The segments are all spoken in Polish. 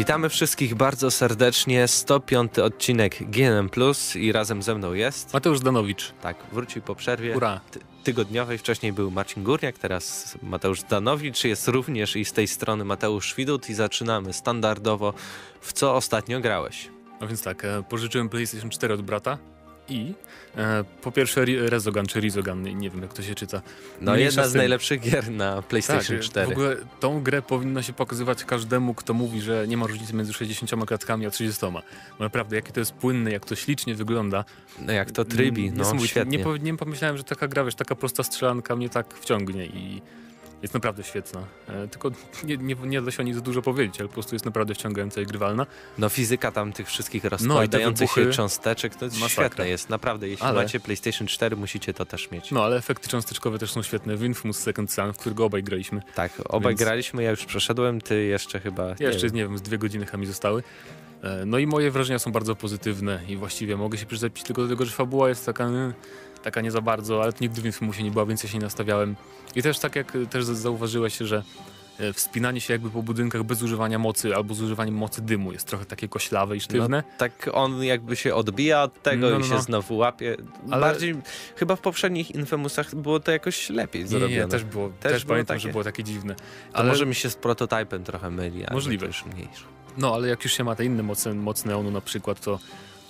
Witamy wszystkich bardzo serdecznie. 105 odcinek GNM Plus i razem ze mną jest. Mateusz Danowicz. Tak, wrócił po przerwie Ura. ty tygodniowej. Wcześniej był Marcin Górniak, teraz Mateusz Danowicz. Jest również i z tej strony Mateusz Widut i zaczynamy standardowo. W co ostatnio grałeś? A więc tak, e, pożyczyłem PlayStation 4 od brata i e, po pierwsze Rezogan czy Rizogan, nie- wiem jak to się czyta. No Mniejsza jedna z najlepszych gier na PlayStation tak, 4. w ogóle tą grę powinno się pokazywać każdemu, kto mówi, że nie ma różnicy między 60 klatkami a 30. Bo naprawdę, jakie to jest płynne, jak to ślicznie wygląda. No jak to trybi, no Niesamowite. świetnie. Nie, nie pomyślałem, że taka gra, wiesz, taka prosta strzelanka mnie tak wciągnie i jest naprawdę świetna. E, tylko nie, nie, nie da się o niej za dużo powiedzieć, ale po prostu jest naprawdę wciągająca i grywalna. No fizyka tam tych wszystkich rozkładających się wybuchy. cząsteczek, to jest Masakra. świetne jest, naprawdę. Jeśli Ale- macie PlayStation 4, musicie to też mieć. No, ale efekty cząsteczkowe też są świetne. W Infamous Second Son, w którego obaj graliśmy. Tak, obaj Więc- graliśmy, ja już przeszedłem, ty jeszcze chyba... nie Jeszcze, wiem. nie wiem, z dwie godziny chyba mi zostały. E, No i moje wrażenia są bardzo pozytywne i właściwie mogę się przyczepić tylko do tego, że fabuła jest taka, taka nie za bardzo, ale to nigdy w Infamusie nie była, więc ja się nie nastawiałem. I też tak jak e, też zauważyłeś, że e, wspinanie się jakby po budynkach bez używania mocy albo z używaniem mocy dymu jest trochę takie koślawe i sztywne. Tak on jakby się odbija od tego No, i no, się no. znowu łapie. Ale- Bardziej, chyba w poprzednich Infamusach było to jakoś lepiej nie, zrobione. nie, też było, też, było pamiętam, takie. że było takie dziwne. To Ale, może mi się z prototypem trochę myli, ale Możliwe. to już mniejsze. No, ale jak już się ma te inne moce, moc neonu na przykład, to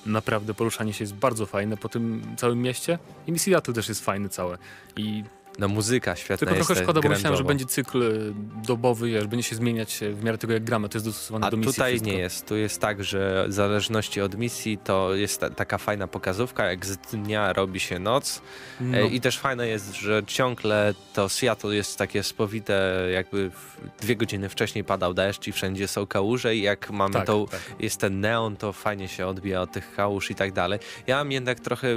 naprawdę poruszanie się jest bardzo fajne po tym całym mieście. I Seattle też jest fajny całe. I No muzyka świetna Tylko trochę szkoda, bo myślałem, że będzie cykl dobowy, wiesz, będzie się zmieniać y, w miarę tego, jak gramy. To jest dostosowane A do misji. tutaj wszystko. nie jest. Tu jest tak, że w zależności od misji to jest ta, taka fajna pokazówka, jak z dnia robi się noc. No, E, I też fajne jest, że ciągle to Seattle jest takie spowite, jakby dwie godziny wcześniej padał deszcz i wszędzie są kałuże i jak mamy tak, tą tak. jest ten neon, to fajnie się odbija od tych kałuż i tak dalej. Ja mam jednak trochę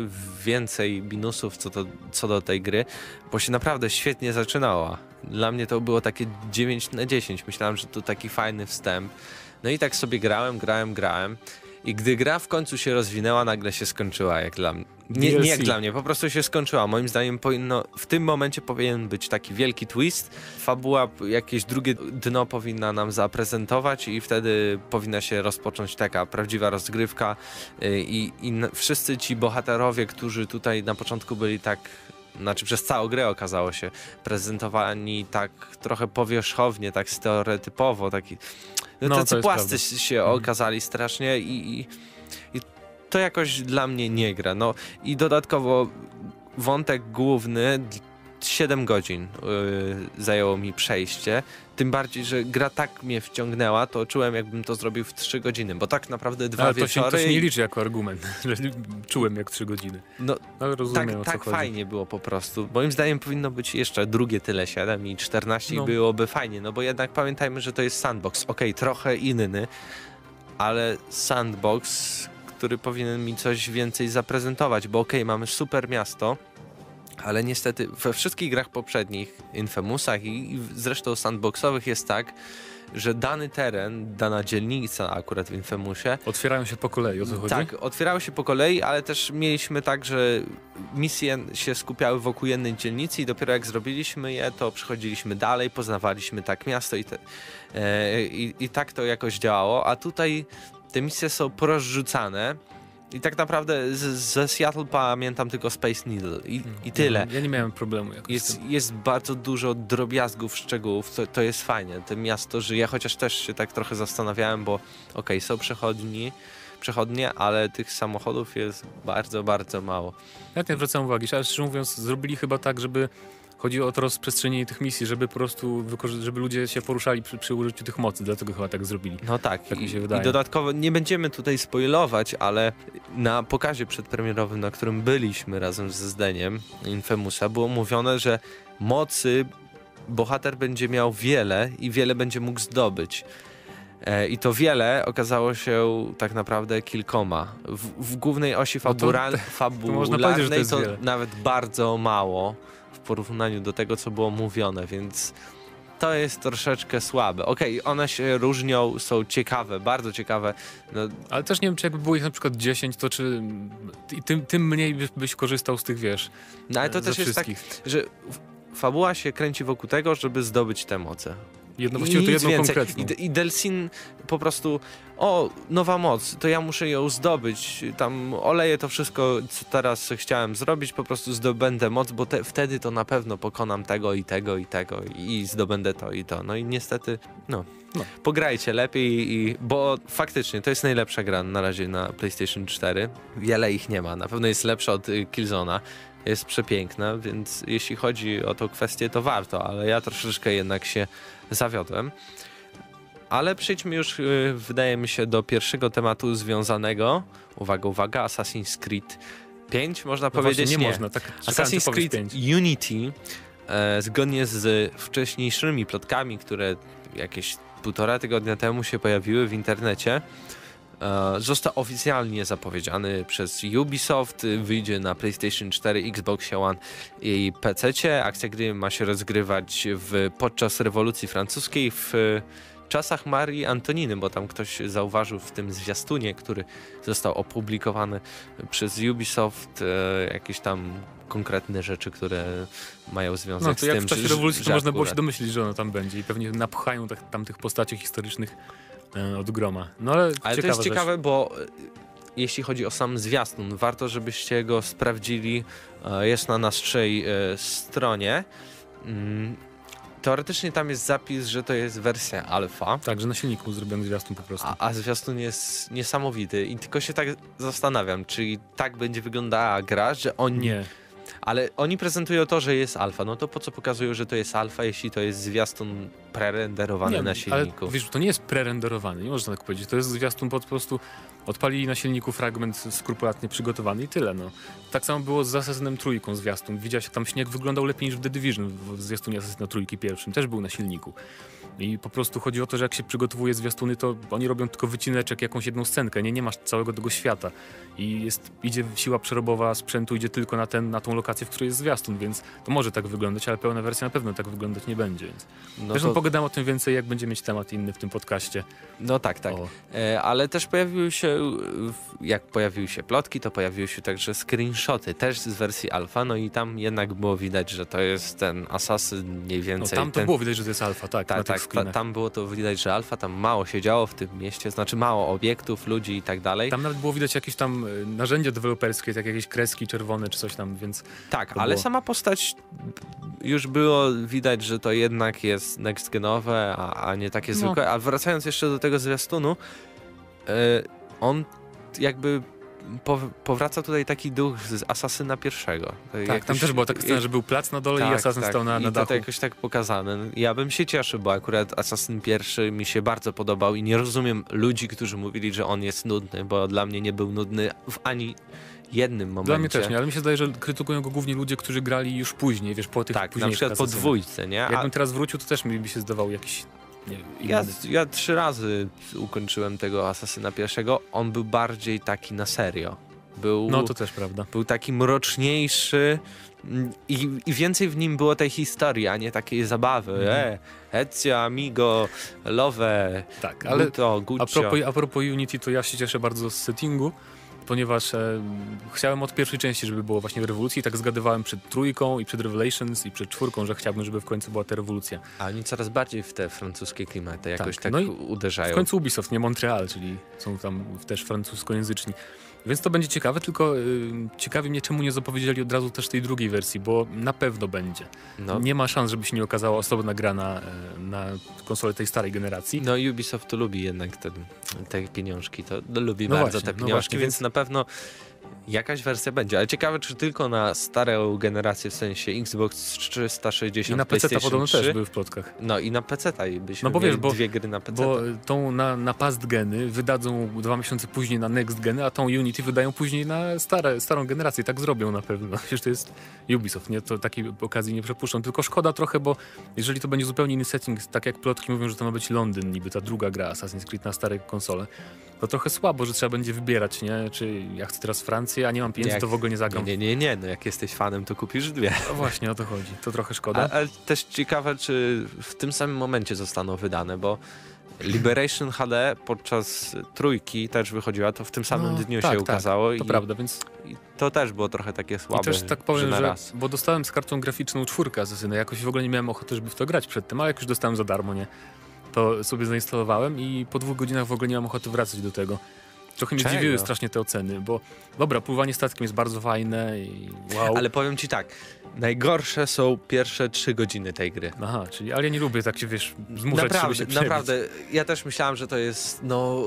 więcej minusów co do, co do tej gry, bo się naprawdę świetnie zaczynała. Dla mnie to było takie 9 na 10. Myślałem, że to taki fajny wstęp. No i tak sobie grałem, grałem, grałem. I gdy gra w końcu się rozwinęła, nagle się skończyła, jak dla mnie. Nie, nie jak dla mnie, po prostu się skończyła. Moim zdaniem powinno, w tym momencie powinien być taki wielki twist. Fabuła, jakieś drugie dno powinna nam zaprezentować i wtedy powinna się rozpocząć taka prawdziwa rozgrywka. Y, I, i wszyscy ci bohaterowie, którzy tutaj na początku byli tak znaczy przez całą grę okazało się prezentowani tak trochę powierzchownie, tak stereotypowo, taki no, No, tacy płascy się Mhm. okazali strasznie i, i, i to jakoś dla mnie nie gra. No i dodatkowo wątek główny 7 godzin yy, zajęło mi przejście. Tym bardziej, że gra tak mnie wciągnęła, to czułem jakbym to zrobił w 3 godziny, bo tak naprawdę dwa Ale to się, wieczory. to się nie liczy jako argument, że czułem jak trzy godziny. no, Ale rozumiem, tak o co tak chodzi. fajnie było po prostu. Moim zdaniem powinno być jeszcze drugie tyle 7 i 14 No. byłoby fajnie, no bo jednak pamiętajmy, że to jest sandbox. Okej, trochę inny, ale sandbox, który powinien mi coś więcej zaprezentować, bo okej, mamy super miasto, ale niestety we wszystkich grach poprzednich, Infamusach i, i zresztą sandboxowych jest tak, że dany teren, dana dzielnica akurat w Infamusie Otwierają się po kolei, o co chodzi? tak, otwierały się po kolei, ale też mieliśmy tak, że misje się skupiały wokół jednej dzielnicy i dopiero jak zrobiliśmy je, to przechodziliśmy dalej, poznawaliśmy tak miasto i, te, e, i, i tak to jakoś działało, a tutaj te misje są porozrzucane i tak naprawdę z, ze Seattle pamiętam tylko Space Needle i, i tyle. Ja nie miałem problemu jakoś Jest, jest bardzo dużo drobiazgów, szczegółów, to, to jest fajnie. To miasto żyje, chociaż też się tak trochę zastanawiałem, bo okej, są przechodni, przechodnie, ale tych samochodów jest bardzo, bardzo mało. Ja nie zwracam uwagi, ale szczerze mówiąc zrobili chyba tak, żeby chodzi o to rozprzestrzenienie tych misji, żeby po prostu żeby ludzie się poruszali przy, przy użyciu tych mocy, dlatego chyba tak zrobili. No tak, Tak mi i, się i wydaje. dodatkowo nie będziemy tutaj spoilować, ale na pokazie przedpremierowym, na którym byliśmy razem ze Zdeniem Infemusa, było mówione, że mocy bohater będzie miał wiele i wiele będzie mógł zdobyć. E, I to wiele okazało się tak naprawdę kilkoma. W, w głównej osi No to- to fabularnej to, wiele. nawet bardzo mało w porównaniu do tego, co było mówione, więc to jest troszeczkę słabe. Okej, one się różnią, są ciekawe, bardzo ciekawe. No, Ale też nie wiem, czy jakby było ich na przykład 10, to czy i tym, tym mniej byś, byś korzystał z tych, wiesz, no ale to ze też jest tak, wszystkich. że fabuła się kręci wokół tego, żeby zdobyć te moce. Jedno, właściwie to jedno konkretną. I, I Delsin po prostu, o, nowa moc, to ja muszę ją zdobyć. Tam oleję to wszystko, co teraz chciałem zrobić, po prostu zdobędę moc, bo te, wtedy to na pewno pokonam tego i tego i tego i zdobędę to i to. No i niestety, no, no. Pograjcie lepiej, i, bo faktycznie to jest najlepsza gra na razie na PlayStation 4. Wiele ich nie ma. Na pewno jest lepsza od y, Killzona. Jest przepiękna, więc jeśli chodzi o tą kwestię, to warto, ale ja troszeczkę jednak się zawiodłem. Ale przejdźmy już, y, wydaje mi się, do pierwszego tematu związanego. Uwaga, uwaga, Assassin's Creed 5, można no powiedzieć. Właśnie, nie, nie, można. Tak, Assassin's Creed 5. Unity, e, zgodnie z wcześniejszymi plotkami, które jakieś półtora tygodnia temu się pojawiły w internecie, został oficjalnie zapowiedziany przez Ubisoft, wyjdzie na PlayStation 4, Xbox One i PC. Akcja gry ma się rozgrywać w, podczas rewolucji francuskiej w czasach Marii Antoniny, bo tam ktoś zauważył w tym zwiastunie, który został opublikowany przez Ubisoft, e, jakieś tam konkretne rzeczy, które mają związek no, to z jak tym, w czasie rewolucji to można było się domyślić, że ona tam będzie i pewnie napchają tak, tam tych postaci historycznych e, od groma. No ale, ale to jest rzecz. ciekawe, bo e, jeśli chodzi o sam zwiastun, warto, żebyście go sprawdzili. E, jest na naszej e, stronie. Mm, teoretycznie tam jest zapis, że to jest wersja alfa. Tak, że na silniku zrobiony zwiastun po prostu. A, a zwiastun jest niesamowity i tylko się tak zastanawiam, czy tak będzie wyglądała gra, że oni... Nie ale oni prezentują to, że jest alfa. No to po co pokazują, że to jest alfa, jeśli to jest zwiastun prerenderowany nie, na silniku? Ale wiesz, to nie jest prerenderowany, nie można tak powiedzieć. To jest zwiastun po prostu odpalili na silniku fragment skrupulatnie przygotowany i tyle. No. Tak samo było z Assassinem trójką zwiastun. Widziałeś, tam śnieg wyglądał lepiej niż w The Division w zwiastunie Assassina trójki pierwszym. Też był na silniku. I po prostu chodzi o to, że jak się przygotowuje zwiastuny, to oni robią tylko wycineczek, jakąś jedną scenkę, nie, nie masz całego tego świata. I jest, idzie siła przerobowa sprzętu, idzie tylko na, ten, na tą lokację, w której jest zwiastun, więc to może tak wyglądać, ale pełna wersja na pewno tak wyglądać nie będzie. Więc. No Zresztą to... pogadam o tym więcej, jak będzie mieć temat inny w tym podcaście. No tak, tak. E, ale też pojawiły się, jak pojawiły się plotki, to pojawiły się także screenshoty, też z wersji alfa, no i tam jednak było widać, że to jest ten Assassin mniej więcej. No tam to ten... było widać, że to jest alfa, tak. Tak, tak, ta, tam było to widać, że alfa, tam mało się działo w tym mieście, znaczy mało obiektów, ludzi i tak dalej. Tam nawet było widać jakieś tam e, narzędzia deweloperskie, tak jakieś kreski czerwone czy coś tam, więc... Tak, ale było... sama postać już było widać, że to jednak jest next genowe, a, a nie takie no. zwykłe. A wracając jeszcze do tego zwiastunu, yy, on jakby powraca tutaj taki duch z Asasyna pierwszego. Tak, jakoś, tam też była taka scena, że był plac na dole tak, i Asasyn tak, stał na, na i dachu. to jakoś tak pokazane. Ja bym się cieszył, bo akurat Asasyn pierwszy mi się bardzo podobał i nie rozumiem ludzi, którzy mówili, że on jest nudny, bo dla mnie nie był nudny w ani jednym momencie. Dla mnie też nie, ale mi się zdaje, że krytykują go głównie ludzie, którzy grali już później, wiesz, po tych Tak, na przykład po dwójce, nie? Jakbym teraz wrócił, to też mi by się zdawał jakiś ja, ja trzy razy ukończyłem tego Asasyna pierwszego. On był bardziej taki na serio. Był, no to też prawda. Był taki mroczniejszy mm, i, i więcej w nim było tej historii, a nie takiej zabawy. Mm. E, Ezio, Amigo, Love, tak, ale Guto, A propos, a propos Unity, to ja się cieszę bardzo z settingu, ponieważ e, chciałem od pierwszej części, żeby było właśnie rewolucji, tak zgadywałem przed trójką i przed Revelations i przed czwórką, że chciałbym, żeby w końcu była ta rewolucja. A oni coraz bardziej w te francuskie klimaty jakoś tak, tak no uderzają. W końcu Ubisoft, nie Montreal, czyli są tam też francuskojęzyczni. Więc to będzie ciekawe, tylko y, ciekawi mnie, czemu nie zapowiedzieli od razu też tej drugiej wersji, bo na pewno będzie. No. Nie ma szans, żeby się nie okazała osobna gra na, e, na konsolę tej starej generacji. No Ubisoft lubi jednak ten, te pieniążki, to lubi no bardzo właśnie, te no pieniążki, no właśnie, więc, więc na pewno Jakaś wersja będzie, ale ciekawe, czy tylko na starą generację, w sensie Xbox 360, I na PC podobno też były w plotkach. No i na PC byśmy no bo wiesz, bo, dwie gry na PC. Bo tą na, na past geny wydadzą dwa miesiące później na next geny, a tą Unity wydają później na stare, starą generację. Tak zrobią na pewno. Przecież to jest Ubisoft, nie? To takiej okazji nie przepuszczą. Tylko szkoda trochę, bo jeżeli to będzie zupełnie inny setting, tak jak plotki mówią, że to ma być Londyn, niby ta druga gra Assassin's Creed na stare konsole, to trochę słabo, że trzeba będzie wybierać, nie? Czy ja chcę teraz Francję, więcej, a nie mam pieniędzy, Jak- to w ogóle nie zagram. Nie, nie, nie, no jak jesteś fanem, to kupisz dwie. No właśnie, o to chodzi. To trochę szkoda. ale też ciekawe, czy w tym samym momencie zostaną wydane, bo Liberation HD podczas trójki też wychodziła, to w tym samym No, dniu tak, się tak, ukazało To i, prawda, więc i to też było trochę takie słabe, I też tak powiem, że że, bo dostałem z kartą graficzną czwórkę Asesyny, jakoś w ogóle nie miałem ochoty, żeby w to grać przedtem, ale jak już dostałem za darmo, nie, to sobie zainstalowałem i po dwóch godzinach w ogóle nie mam ochoty wracać do tego. Trochę mnie Czego? zdziwiły strasznie te oceny, bo dobra, pływanie statkiem jest bardzo fajne i wow. Ale powiem ci tak, najgorsze są pierwsze trzy godziny tej gry. Aha, czyli, ale ja nie lubię tak się, wiesz, zmuszać żeby Naprawdę, się przebić. naprawdę, ja też myślałem, że to jest no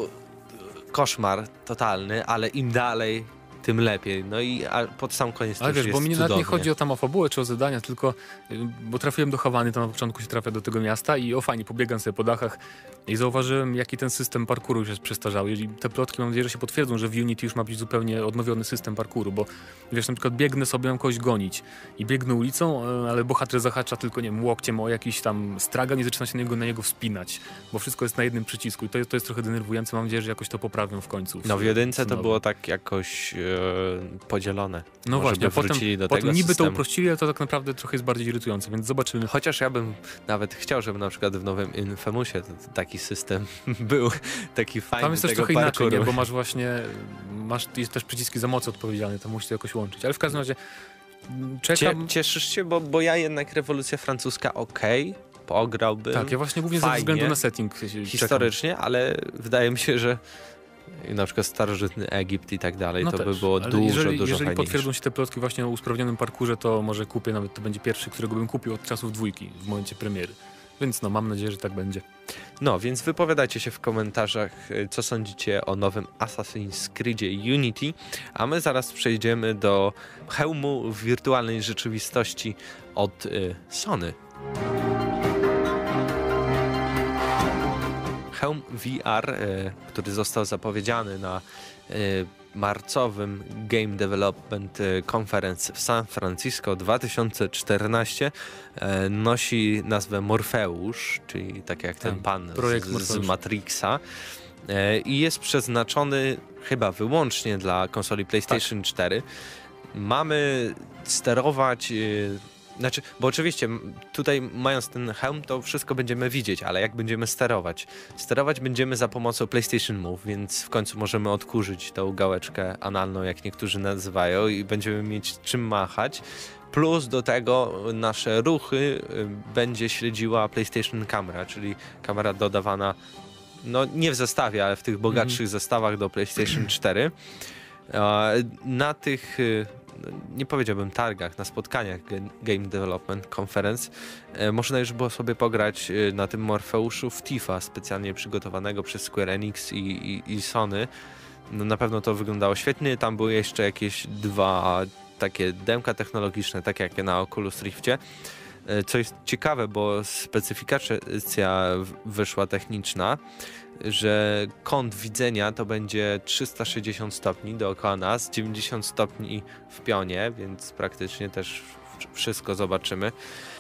koszmar totalny, ale im dalej, tym lepiej. No i a pod sam koniec Ale wiesz, bo mi nawet nie chodzi o tam o fabułę czy o zadania, tylko y, bo trafiłem do Hawany, to na początku się trafia do tego miasta i o fajnie, pobiegam sobie po dachach i zauważyłem, jaki ten system parkouru już jest przestarzały. Jeżeli te plotki mam nadzieję, że się potwierdzą, że w Unity już ma być zupełnie odnowiony system parkouru, bo wiesz, na przykład biegnę sobie, mam kogoś gonić i biegnę ulicą, y, ale bohater zahacza tylko, nie wiem, łokciem o jakiś tam stragan i zaczyna się na niego, na niego wspinać, bo wszystko jest na jednym przycisku i to, to jest trochę denerwujące, mam nadzieję, że jakoś to poprawią w końcu. No w jedynce to było tak jakoś e, podzielone. No Może właśnie, potem, do potem niby to systemu. uprościli, ale to tak naprawdę trochę jest bardziej irytujące, więc zobaczymy. Chociaż ja bym nawet chciał, żeby na przykład w nowym Infamousie t- taki system był, taki fajny Tam jest też trochę inaczej, parkouru. nie? bo masz właśnie, masz jest też przyciski za moc odpowiedzialne, to musisz to jakoś łączyć. Ale w każdym razie mm, Cie, czekam. cieszysz się, bo, bo ja jednak rewolucja francuska okej, pograłbym tak, ja właśnie głównie ze fajnie, względu na setting historycznie, ale wydaje mi się, że na przykład starożytny Egipt i tak dalej, No to by też, było ale dużo, jeżeli, dużo Jeżeli fajniejsze. potwierdzą się te plotki właśnie o usprawnionym parkurze, to może kupię, nawet to będzie pierwszy, którego bym kupił od czasów dwójki w momencie premiery. Więc no, mam nadzieję, że tak będzie. No, więc wypowiadajcie się w komentarzach, y, co sądzicie o nowym Assassin's Creedzie Unity, a my zaraz przejdziemy do hełmu wirtualnej rzeczywistości od y, Sony. Hełm VR, y, który został zapowiedziany na y, marcowym Game Development y, Conference w San Francisco 2014 e, nosi nazwę Morfeusz, czyli tak jak ten Tak, pan projekt z, z. Matrixa e, i jest przeznaczony chyba wyłącznie dla konsoli PlayStation 4. Mamy sterować znaczy, bo oczywiście tutaj mając ten hełm, to wszystko będziemy widzieć, ale jak będziemy sterować? Sterować będziemy za pomocą PlayStation Move, więc w końcu możemy odkurzyć tą gałeczkę analną, jak niektórzy nazywają, i będziemy mieć czym machać. Plus do tego nasze ruchy y, będzie śledziła PlayStation Camera, czyli kamera dodawana no nie w zestawie, ale w tych bogatszych zestawach do PlayStation 4. E, Na tych, y, nie powiedziałbym targach, na spotkaniach Game Development Conference e, można już było sobie pograć y, na tym Morfeuszu w Tifa, specjalnie przygotowanego przez Square Enix i, i, i Sony. No, na pewno to wyglądało świetnie. Tam były jeszcze jakieś dwa takie demka technologiczne, takie jak na Oculus Riftie. E, Co jest ciekawe, bo specyfikacja wyszła techniczna, że kąt widzenia to będzie 360 stopni dookoła nas, 90 stopni w pionie, więc praktycznie też wszystko zobaczymy.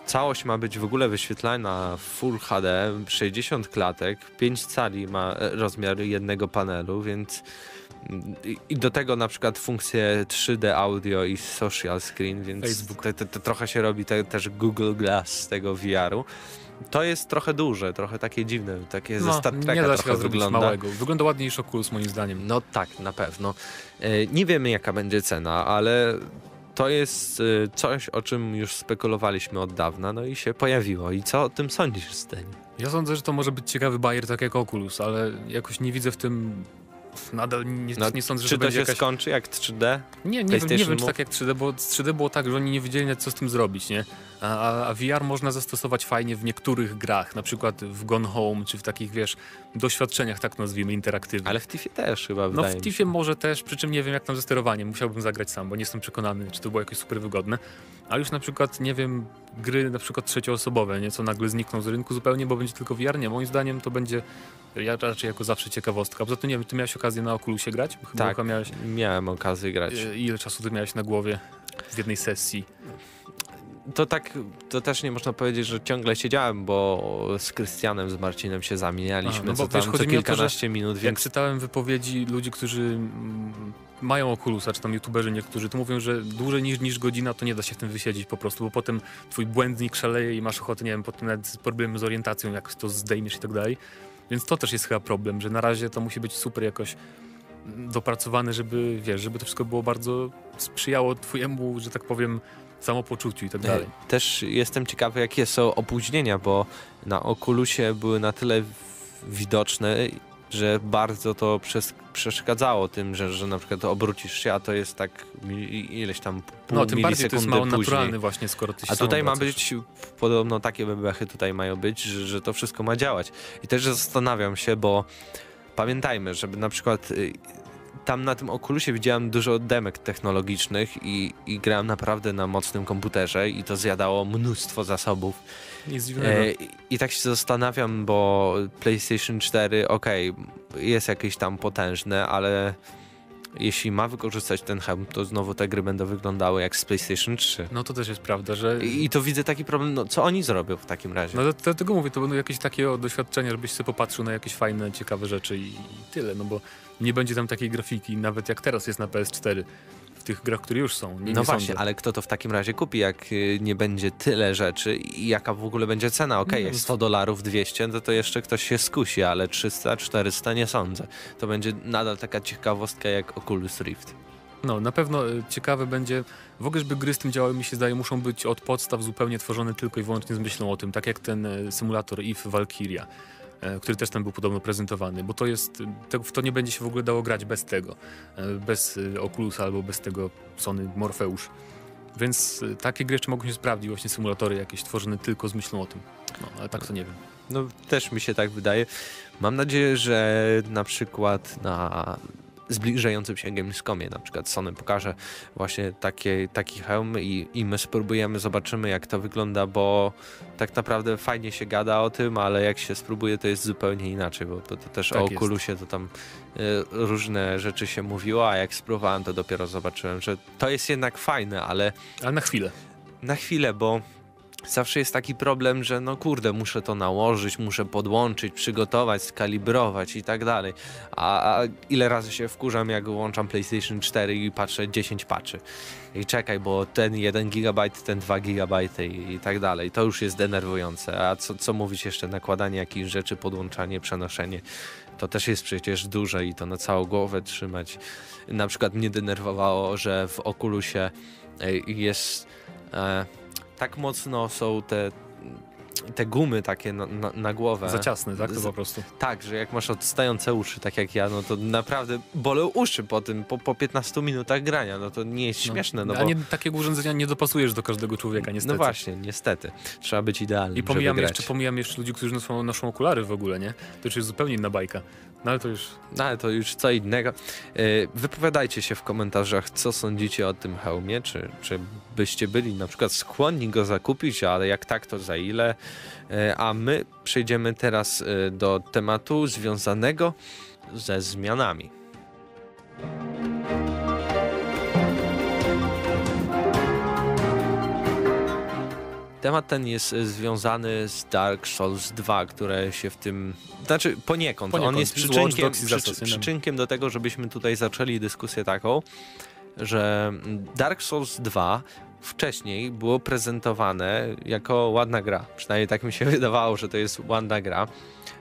Całość ma być w ogóle wyświetlana w Full HD, 60 klatek, 5 cali ma e, rozmiar jednego panelu, więc i- do tego na przykład funkcje 3D audio i social screen, więc te, te, te trochę się robi te, też Google Glass z tego VR-u. To jest trochę duże, trochę takie dziwne, takie ze Star No, nie da się zrobić małego. Wygląda ładniej niż Oculus moim zdaniem. No tak, na pewno. E, Nie wiemy jaka będzie cena, ale to jest e, coś, o czym już spekulowaliśmy od dawna, no i się pojawiło. I co o tym sądzisz, Zdeni? Ja sądzę, że to może być ciekawy bajer tak jak Oculus, ale jakoś nie widzę w tym... Nadal nie, No, nie sądzę, Czy że to będzie się jakaś... skończy jak 3D? Nie, nie, wiem, nie wiem, czy tak jak 3D, bo z 3D było tak, że oni nie wiedzieli co z tym zrobić, nie? A, a, VR można zastosować fajnie w niektórych grach, na przykład w Gone Home, czy w takich, wiesz, doświadczeniach, tak nazwijmy, interaktywnych. Ale w Tiffie też chyba, no w Tiffie może też, przy czym nie wiem jak tam ze sterowaniem, musiałbym zagrać sam, bo nie jestem przekonany, czy to było jakoś super wygodne. Ale już na przykład, nie wiem, gry na przykład trzecioosobowe, nie? Co nagle znikną z rynku zupełnie, bo będzie tylko VR, nie? Moim zdaniem to będzie ja raczej jako zawsze ciekawostka. Poza tym, nie wiem, ty miałeś okazję na Oculusie grać? Chyba Tak. miałeś... Miałem okazję grać. E, Ile czasu ty miałeś na głowie w jednej sesji? to tak, to też nie można powiedzieć, że ciągle siedziałem, bo z Krystianem, z Marcinem się zamienialiśmy, A, no co bo wiesz, tam chodzi co o to, kilkanaście minut, Jak więc czytałem wypowiedzi ludzi, którzy mm, mają Oculusa, czy tam youtuberzy niektórzy, to mówią, że dłużej niż, niż godzina to nie da się w tym wysiedzieć po prostu, bo potem twój błędnik szaleje i masz ochotę, nie wiem, potem nawet problemy z orientacją, jak to zdejmiesz i tak dalej. Więc to też jest chyba problem, że na razie to musi być super jakoś dopracowane, żeby, wiesz, żeby to wszystko było bardzo sprzyjało twojemu, że tak powiem, samopoczuciu i tak dalej. E, Też jestem ciekawy, jakie są opóźnienia, bo na Oculusie były na tyle widoczne, że bardzo to przes- przeszkadzało tym, że, że na przykład obrócisz się, a to jest tak ileś tam pół No, tym bardziej to jest mało później. naturalny właśnie, skoro ty się A tutaj ma być, podobno takie bebechy tutaj mają być, że, że to wszystko ma działać. I też zastanawiam się, bo pamiętajmy, żeby na przykład y, tam na tym Oculusie widziałem dużo demek technologicznych i, i grałem naprawdę na mocnym komputerze i to zjadało mnóstwo zasobów. Nic. E, i- I tak się zastanawiam, bo PlayStation 4, okej, jest jakieś tam potężne, ale jeśli ma wykorzystać ten hełm, to znowu te gry będą wyglądały jak z PlayStation 3. No to też jest prawda, że... I, I to widzę taki problem, no co oni zrobią w takim razie? No dlatego mówię, to będą jakieś takie doświadczenia, żebyś sobie popatrzył na jakieś fajne, ciekawe rzeczy i, i tyle, no bo nie będzie tam takiej grafiki, nawet jak teraz jest na PS4, w tych grach, które już są. Nie, no nie właśnie, sądzę. ale kto to w takim razie kupi, jak y, nie będzie tyle rzeczy i jaka w ogóle będzie cena? Okej, No, jak 100 dolarów, 200, no to jeszcze ktoś się skusi, ale 300, 400 nie sądzę. To będzie nadal taka ciekawostka jak Oculus Rift. No, na pewno e, ciekawe będzie, w ogóle żeby gry z tym działały, mi się zdaje, muszą być od podstaw zupełnie tworzone tylko i wyłącznie z myślą o tym, tak jak ten e, symulator If Valkyria, który też tam był podobno prezentowany, bo to jest, e, te- w to nie będzie się w ogóle dało grać bez tego, e, bez e, Oculusa albo bez tego Sony Morpheus. Więc e, takie gry jeszcze mogą się sprawdzić, właśnie symulatory jakieś tworzone tylko z myślą o tym. No, ale tak to nie wiem. No też mi się tak wydaje. Mam nadzieję, że na przykład na zbliżającym się Gamescomie na przykład Sony pokaże właśnie takie, taki hełm i, i my spróbujemy, zobaczymy jak to wygląda, bo tak naprawdę fajnie się gada o tym, ale jak się spróbuje to jest zupełnie inaczej, bo to, to też Tak o jest. Oculusie to tam y, różne rzeczy się mówiło, a jak spróbowałem to dopiero zobaczyłem, że to jest jednak fajne, ale Ale na chwilę. na chwilę, bo zawsze jest taki problem, że no kurde, muszę to nałożyć, muszę podłączyć, przygotować, skalibrować i tak dalej. A, ile razy się wkurzam, jak włączam PlayStation 4 i patrzę 10 patchy. I czekaj, bo ten 1 GB, ten 2 GB i, i tak dalej. To już jest denerwujące. A co, co mówić jeszcze, nakładanie jakichś rzeczy, podłączanie, przenoszenie. To też jest przecież duże i to na całą głowę trzymać. Na przykład mnie denerwowało, że w Oculusie e, jest e, tak mocno są te, te gumy takie na, na, na głowę. Za ciasny, tak? To po prostu. Tak, że jak masz odstające uszy, tak jak ja, no to naprawdę bolą uszy po tym, po, po 15 minutach grania. No to nie jest śmieszne, no, A bo... nie, takiego urządzenia nie dopasujesz do każdego człowieka, niestety. No właśnie, niestety. Trzeba być idealnym, I pomijam jeszcze, pomijam jeszcze ludzi, którzy noszą, noszą okulary w ogóle, nie? To już jest zupełnie inna bajka. No ale to już... No ale to już co innego. E, Wypowiadajcie się w komentarzach, co sądzicie o tym hełmie, czy, czy byście byli na przykład skłonni go zakupić, ale jak tak, to za ile? E, A my przejdziemy teraz e, do tematu związanego ze zmianami. Temat ten jest e, związany z Dark Souls 2, które się w tym. Znaczy poniekąd. Poniekąd. On jest przyczynkiem, przy, przyczynkiem do tego, żebyśmy tutaj zaczęli dyskusję taką, że Dark Souls 2 wcześniej było prezentowane jako ładna gra. Przynajmniej tak mi się wydawało, że to jest ładna gra.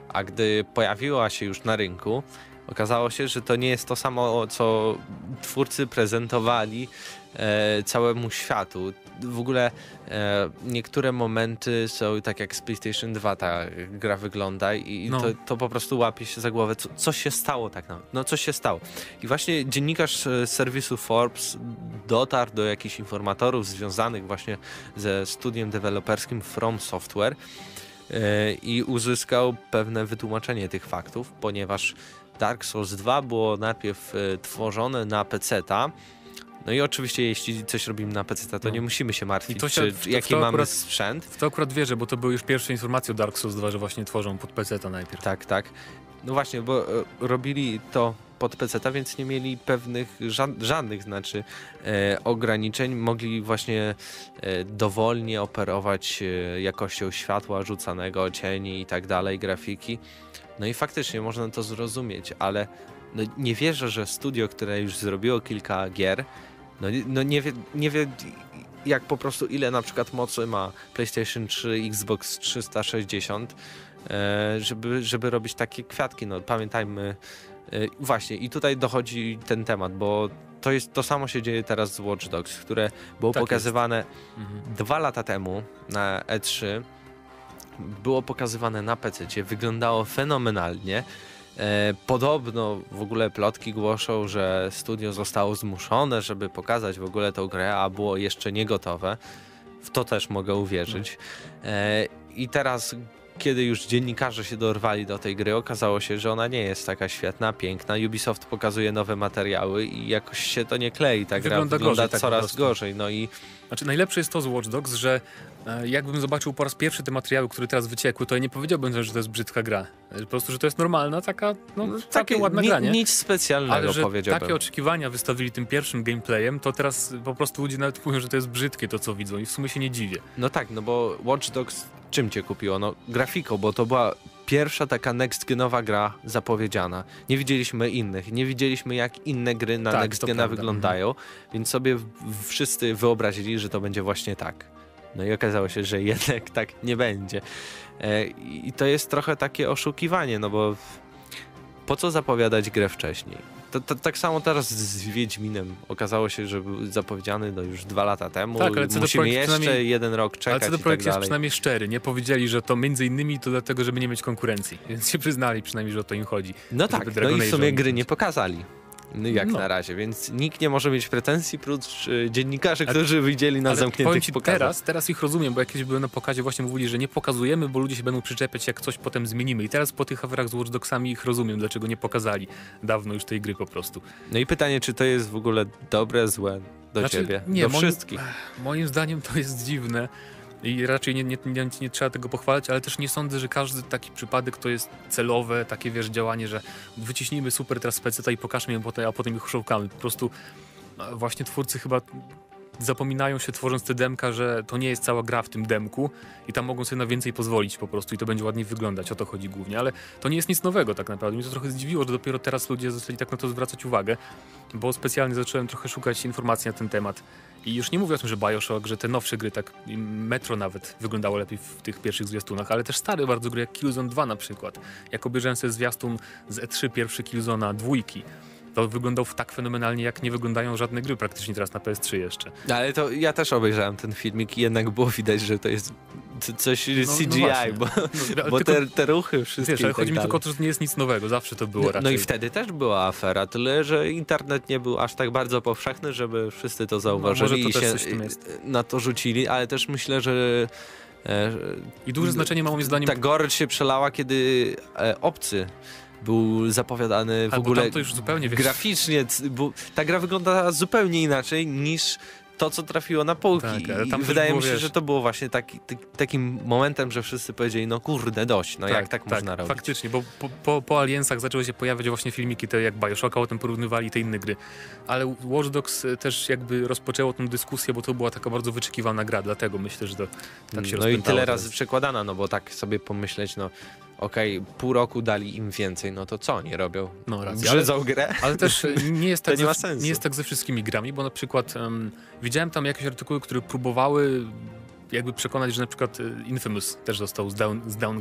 A gdy pojawiła się już na rynku, okazało się, że to nie jest to samo, co twórcy prezentowali całemu światu. W ogóle e, niektóre momenty są tak jak z PlayStation 2 ta gra wygląda i No. to, to po prostu łapie się za głowę. Co, co się stało tak naprawdę? No co się stało? I właśnie dziennikarz e, serwisu Forbes dotarł do jakichś informatorów związanych właśnie ze studiem deweloperskim From Software e, i uzyskał pewne wytłumaczenie tych faktów, ponieważ Dark Souls 2 było najpierw e, tworzone na PC-ta. No i oczywiście, jeśli coś robimy na PC, to No. nie musimy się martwić, I to się- czy, to- jaki to mamy akurat- sprzęt. W to akurat wierzę, bo to były już pierwsze informacje o Dark Souls 2, że właśnie tworzą pod PC-ta najpierw. Tak, tak. No właśnie, bo e, robili to pod PC, więc nie mieli pewnych, żadnych znaczy e, ograniczeń. Mogli właśnie e, dowolnie operować e, jakością światła rzucanego, cieni i tak dalej, grafiki. No i faktycznie można to zrozumieć, ale no nie wierzę, że studio, które już zrobiło kilka gier, no, no nie, wie, nie wie jak po prostu ile na przykład mocy ma PlayStation 3, Xbox 360, e, żeby, żeby robić takie kwiatki. No pamiętajmy, e, właśnie i tutaj dochodzi ten temat, bo to, jest, to samo się dzieje teraz z Watch Dogs, które było tak pokazywane mhm. dwa lata temu na E3. Było pokazywane na PC, wyglądało fenomenalnie. E, podobno w ogóle plotki głoszą, że studio zostało zmuszone, żeby pokazać w ogóle tą grę, a było jeszcze nie gotowe. W to też mogę uwierzyć. E, I teraz, kiedy już dziennikarze się dorwali do tej gry, okazało się, że ona nie jest taka świetna, piękna. Ubisoft pokazuje nowe materiały i jakoś się to nie klei. Ta wygląda gra wygląda gorzej, tak coraz gorzej. No i znaczy, najlepsze jest to z Watch Dogs, że e, jakbym zobaczył po raz pierwszy te materiały, które teraz wyciekły, to ja nie powiedziałbym, że to jest brzydka gra. E, po prostu, że to jest normalna, taka, no, no takie ładna gra, nie? Nic specjalnego, Ale że powiedziałbym. takie oczekiwania wystawili tym pierwszym gameplayem, to teraz po prostu ludzie nawet mówią, że to jest brzydkie to, co widzą i w sumie się nie dziwię. No tak, no bo Watch Dogs czym cię kupiło? No grafiką, bo to była pierwsza taka next-genowa gra zapowiedziana. Nie widzieliśmy innych, nie widzieliśmy jak inne gry na tak, next-gena wyglądają, mhm. więc sobie wszyscy wyobrazili, że to będzie właśnie tak. No i okazało się, że jednak tak nie będzie. E, I to jest trochę takie oszukiwanie, no bo po co zapowiadać grę wcześniej? Tak samo teraz z Wiedźminem. Okazało się, że był zapowiedziany no, już dwa lata temu. Tak, ale musimy jeszcze jeden rok czekać Ale co do projektu tak jest przynajmniej szczery. Nie powiedzieli, że to między innymi to dlatego, żeby nie mieć konkurencji. Więc się przyznali przynajmniej, że o to im chodzi. No tak, no i w sumie gry nie pokazali. Jak no. na razie, więc nikt nie może mieć pretensji prócz y, dziennikarzy, którzy widzieli na zamkniętych ci, pokazach. Teraz, teraz ich rozumiem, bo jakieś były na pokazie właśnie mówili, że nie pokazujemy, bo ludzie się będą przyczepiać, jak coś potem zmienimy. I teraz po tych aferach z Watch Dogsami ich rozumiem, dlaczego nie pokazali dawno już tej gry po prostu. No i pytanie, czy to jest w ogóle dobre, złe do znaczy, ciebie, nie, do moim, wszystkich? Moim zdaniem to jest dziwne i raczej nie, nie, nie, nie, trzeba tego pochwalać, ale też nie sądzę, że każdy taki przypadek to jest celowe, takie wiesz, działanie, że wyciśnijmy super teraz speceta i pokażmy potem, a potem ich chrzałkamy. Po prostu właśnie twórcy chyba zapominają się tworząc te demka, że to nie jest cała gra w tym demku i tam mogą sobie na więcej pozwolić po prostu i to będzie ładniej wyglądać, o to chodzi głównie, ale to nie jest nic nowego tak naprawdę. Mnie to trochę zdziwiło, że dopiero teraz ludzie zaczęli tak na to zwracać uwagę, bo specjalnie zacząłem trochę szukać informacji na ten temat i już nie mówię o tym, że Bioshock, że te nowsze gry, tak Metro nawet wyglądało lepiej w tych pierwszych zwiastunach, ale też stare bardzo gry jak Killzone 2 na przykład. Jak obejrzałem sobie zwiastun z E3 pierwszy Killzone'a dwójki, to wyglądał tak fenomenalnie, jak nie wyglądają żadne gry praktycznie teraz na PS3 jeszcze. Ale to ja też obejrzałem ten filmik i jednak było widać, że to jest coś no, CGI, no bo, no, bo te, te, ruchy wszystkie wiesz, ale tak chodzi mi tylko o to, że to nie jest nic nowego, zawsze to było no, raczej. No i wtedy też była afera, tyle że internet nie był aż tak bardzo powszechny, żeby wszyscy to zauważyli no, to i się na to rzucili, ale też myślę, że e, i duże znaczenie ma moim zdaniem. Ta gorycz się przelała, kiedy e, obcy był zapowiadany w ogóle to już zupełnie graficznie. Bo ta gra wygląda zupełnie inaczej niż to, co trafiło na półki. Tak, wydaje mi się, wiesz... że to było właśnie taki, takim momentem, że wszyscy powiedzieli, no kurde, dość, no tak, jak tak, tak można robić. Faktycznie, bo po, po, po Aliensach zaczęły się pojawiać właśnie filmiki, te jak Bioshocka, o tym porównywali te inne gry. Ale Watch Dogs e, też jakby rozpoczęło tę dyskusję, bo to była taka bardzo wyczekiwana gra, dlatego myślę, że to tak się No i tyle razy przekładana, no bo tak sobie pomyśleć, no okej, okay, pół roku dali im więcej, no to co oni robią? No racja. Brzydzą grę? Ale też nie jest, tak nie, ze, nie jest tak ze wszystkimi grami, bo na przykład um, widziałem tam jakieś artykuły, które próbowały jakby przekonać, że na przykład e, Infamous też został zdown,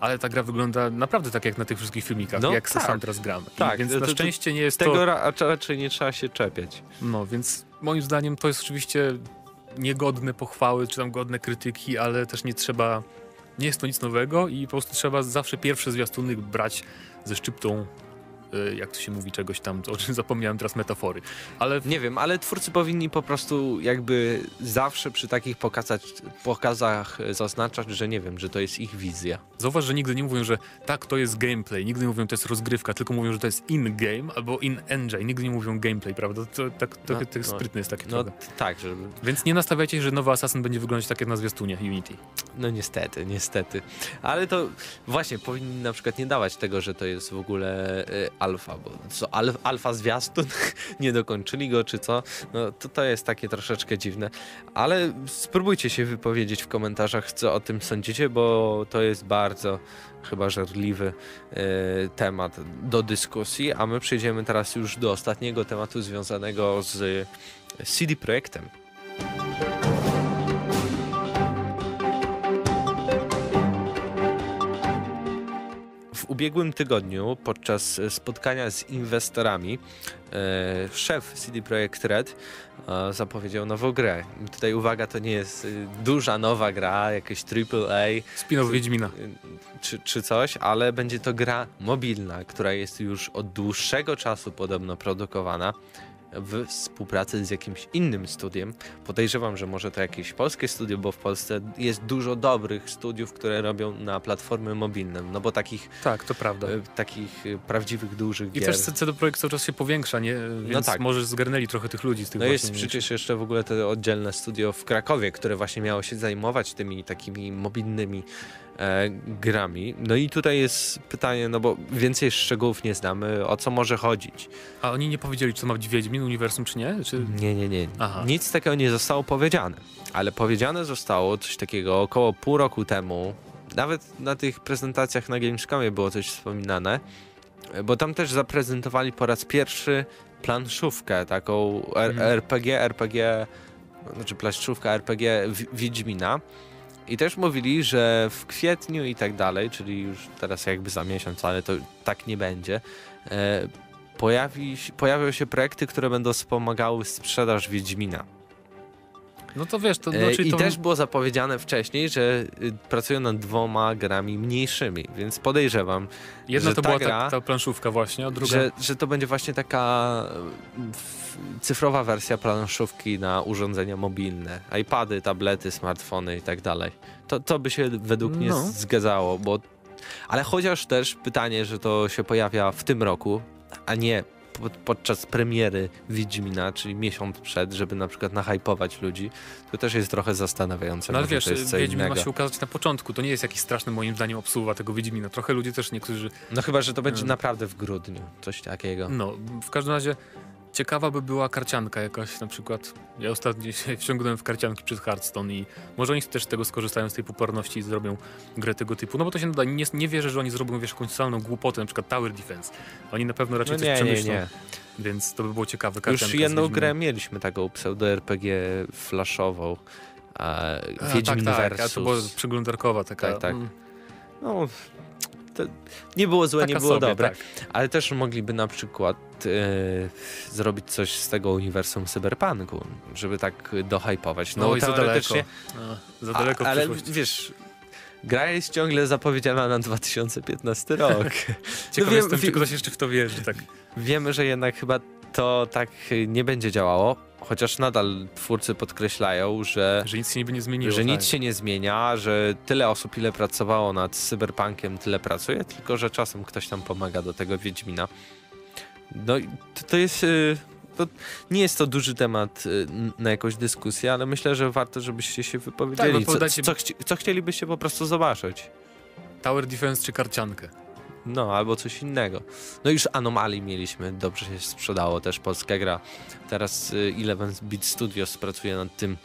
ale ta gra wygląda naprawdę tak jak na tych wszystkich filmikach, no, jak tak. sam teraz gramy. Tak, I więc to, na szczęście nie jest tego to... Tego raczej nie trzeba się czepiać. No, więc moim zdaniem to jest oczywiście niegodne pochwały, czy tam godne krytyki, ale też nie trzeba nie jest to nic nowego i po prostu trzeba zawsze pierwsze zwiastuny brać ze szczyptą jak to się mówi, czegoś tam, o czym zapomniałem teraz metafory. Ale Nie wiem, ale twórcy powinni po prostu jakby zawsze przy takich pokazać, pokazach zaznaczać, że nie wiem, że to jest ich wizja. zauważ, że nigdy nie mówią, że tak, to jest gameplay, nigdy nie mówią, to jest rozgrywka, tylko mówią, że to jest in-game albo in-engine, nigdy nie mówią gameplay, prawda? To tak trochę No, no. sprytne jest takie No trochę. tak, żeby... Więc nie nastawiajcie się, że nowy Assassin będzie wyglądać tak jak na zwiastunie Unity. No niestety, niestety. Ale to właśnie powinni na przykład nie dawać tego, że to jest w ogóle y, alfa, bo co, al, alfa zwiastun? nie dokończyli go, czy co? No to, to jest takie troszeczkę dziwne. Ale spróbujcie się wypowiedzieć w komentarzach, co o tym sądzicie, bo to jest bardzo chyba żarliwy y, temat do dyskusji, a my przejdziemy teraz już do ostatniego tematu związanego z CD Projektem. W ubiegłym tygodniu podczas spotkania z inwestorami e, szef CD Projekt Red e, zapowiedział nową grę. Tutaj uwaga, to nie jest y, duża nowa gra, jakieś AAA Spin-off Wiedźmina. czy, czy coś, ale będzie to gra mobilna, która jest już od dłuższego czasu podobno produkowana w współpracy z jakimś innym studiem. Podejrzewam, że może to jakieś polskie studio, bo w Polsce jest dużo dobrych studiów, które robią na platformy mobilne, no bo takich, Tak, to prawda. e, takich e, prawdziwych, dużych I gier. też CD Projekt cały czas się powiększa, nie? Więc tak. może zgarnęli trochę tych ludzi z tych No jest przecież jeszcze w ogóle to oddzielne studio w Krakowie, które właśnie miało się zajmować tymi takimi mobilnymi e, grami. No i tutaj jest pytanie, no bo więcej szczegółów nie znamy, o co może chodzić. A oni nie powiedzieli, czy to ma być Wiedźmin uniwersum, czy nie? Czy... Nie, nie, nie. Aha. Nic takiego nie zostało powiedziane. Ale powiedziane zostało coś takiego około pół roku temu. Nawet na tych prezentacjach na Gamescomie było coś wspominane, bo tam też zaprezentowali po raz pierwszy planszówkę, taką R- Mhm. RPG, RPG, znaczy planszówka RPG Wi- Wiedźmina. I też mówili, że w kwietniu i tak dalej, czyli już teraz jakby za miesiąc, ale to tak nie będzie, e, pojawi, pojawią się projekty, które będą wspomagały sprzedaż Wiedźmina. No to wiesz, to E, znaczy I to... też było zapowiedziane wcześniej, że y, pracują nad dwoma grami mniejszymi, więc podejrzewam, Jedna że to ta była gra- ta, ta planszówka właśnie, a druga... że, że to będzie właśnie taka f- cyfrowa wersja planszówki na urządzenia mobilne, iPady, tablety, smartfony i tak dalej. To, to by się według mnie No. zgadzało, bo ale chociaż też pytanie, że to się pojawia w tym roku, a nie podczas premiery Wiedźmina, czyli miesiąc przed, żeby na przykład nahypować ludzi, to też jest trochę zastanawiające. No ale wiesz, Wiedźmin ma innego. się ukazać na początku, to nie jest jakiś straszny moim zdaniem obsługa tego Wiedźmina. Trochę ludzie też niektórzy... No chyba, że to będzie Mm. naprawdę w grudniu, coś takiego. No, w każdym razie ciekawa by była karcianka jakaś na przykład. Ja ostatnio się wciągnąłem w karcianki przez Hearthstone i może oni też z tego skorzystają z tej popularności i zrobią grę tego typu. No bo to się nada. Nie, nie wierzę, że oni zrobią wiesz, jakąś totalną głupotę, na przykład Tower Defense. Oni na pewno raczej No coś nie, nie, przemyślą, nie. więc to by było ciekawe. Już Karcianka z jedną grę mieliśmy, taką pseudo-RPG flashową. A, Wiedźmin tak, tak, Versus. a to była przeglądarkowa taka. Tak, tak. mm, No, to nie było złe, taka nie było sobie, dobre. Tak. Ale też mogliby na przykład e, zrobić coś z tego uniwersum cyberpunku, żeby tak dohypować. No, No, i za daleko. teoretycznie. A, za daleko a, ale wiesz, gra jest ciągle zapowiedziana na 2015 rok. Ciekaw wiem- jestem, czy ktoś jeszcze w to wierzy. Tak. Wiemy, że jednak chyba to tak nie będzie działało, chociaż nadal twórcy podkreślają, że Że nic się niby nie zmieniło. że nic tak. się nie zmienia, że tyle osób, ile pracowało nad cyberpunkiem, tyle pracuje, tylko że czasem ktoś tam pomaga do tego Wiedźmina. No i to, to jest. y, To nie jest to duży temat y, na jakąś dyskusję, ale myślę, że warto, żebyście się wypowiedzieli. Tak, bo co, co, chci- co chcielibyście po prostu zobaczyć? Tower Defense czy karciankę? No, albo coś innego. No już Anomalii mieliśmy, dobrze się sprzedało, też polska gra. Teraz y, Eleven Beat Studios pracuje nad tym,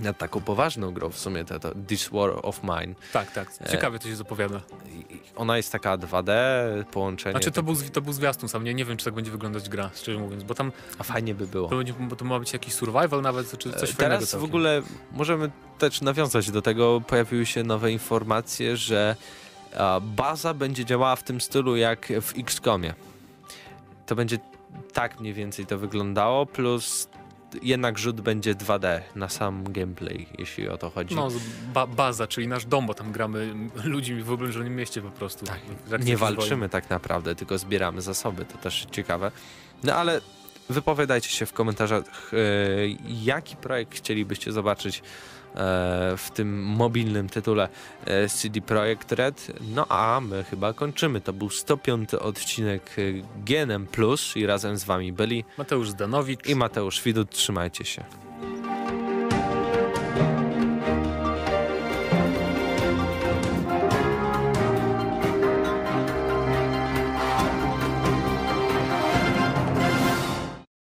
nad taką poważną grą w sumie, to, to This War of Mine. Tak, tak. E, Ciekawie to się zapowiada. Ona jest taka 2D, połączenie, Znaczy to był, to był zwiastun sam, nie, nie wiem czy tak będzie wyglądać gra, szczerze mówiąc, bo tam a fajnie by było. to, będzie, bo to ma być jakiś survival nawet, czy coś E, fajnego Teraz w ogóle możemy też nawiązać do tego, pojawiły się nowe informacje, że baza będzie działała w tym stylu jak w XCOMie. To będzie tak mniej więcej to wyglądało, plus jednak rzut będzie 2D na sam gameplay, jeśli o to chodzi. No, ba baza, czyli nasz dom, bo tam gramy ludźmi w oblężonym mieście po prostu. Tak, nie walczymy tak naprawdę, tylko zbieramy zasoby, to też ciekawe. No ale wypowiadajcie się w komentarzach, e, jaki projekt chcielibyście zobaczyć w tym mobilnym tytule e, CD Projekt Red. No a my chyba kończymy. To był 105 odcinek GNM Plus i razem z wami byli Mateusz Zdanowicz i Mateusz Widut. Trzymajcie się.